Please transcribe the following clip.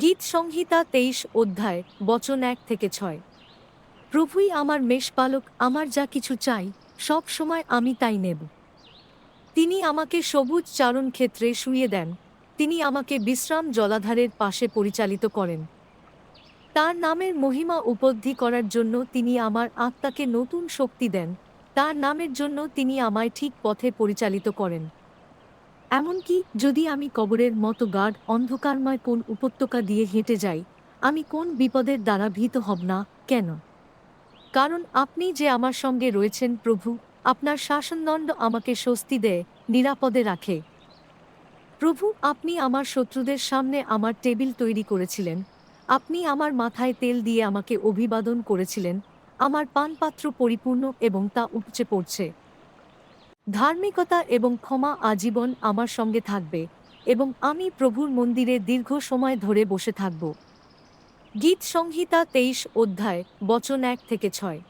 গীত সংহিতা তেইশ অধ্যায়, বচন এক থেকে ছয়। প্রভুই আমার মেষপালক আমার যা কিছু চাই, সব সময় আমি তাই নেব। তিনি আমাকে সবুজ চারণ ক্ষেত্রে শুয়ে দেন, তিনি আমাকে বিশ্রাম জলাধারের পাশে পরিচালিত করেন। তার নামের মহিমা উপলব্ধি করার জন্য তিনি আমার আত্মাকে নতুন শক্তি দেন, তার নামের জন্য তিনি আমায় ঠিক পথে পরিচালিত করেন। এমনকি যদি আমি কবরের মতো গাঢ়, অন্ধকারময় কোন উপত্যকা দিয়ে হেঁটে যাই, আমি কোন বিপদের দ্বারা ভীত হব না, কেন? কারণ আপনি যে আমার সঙ্গে রয়েছেন প্রভু, আপনার শাসনদণ্ড আমাকে স্বস্তি দেয়, নিরাপদে রাখে। প্রভু, আপনি আমার শত্রুদের সামনে আমার টেবিল তৈরি করেছিলেন। আপনি আমার মাথায় তেল দিয়ে আমাকে অভিবাদন করেছিলেন। আমার পানপাত্র পরিপূর্ণ এবং তা উপচে পড়ছে। ধার্মিকতা এবং ক্ষমা আজীবন আমার সঙ্গে থাকবে এবং আমি প্রভুর মন্দিরে দীর্ঘ সময় ধরে বসে থাকব। গীত সংহিতা তেইশ অধ্যায়, বচন এক থেকে ছয়।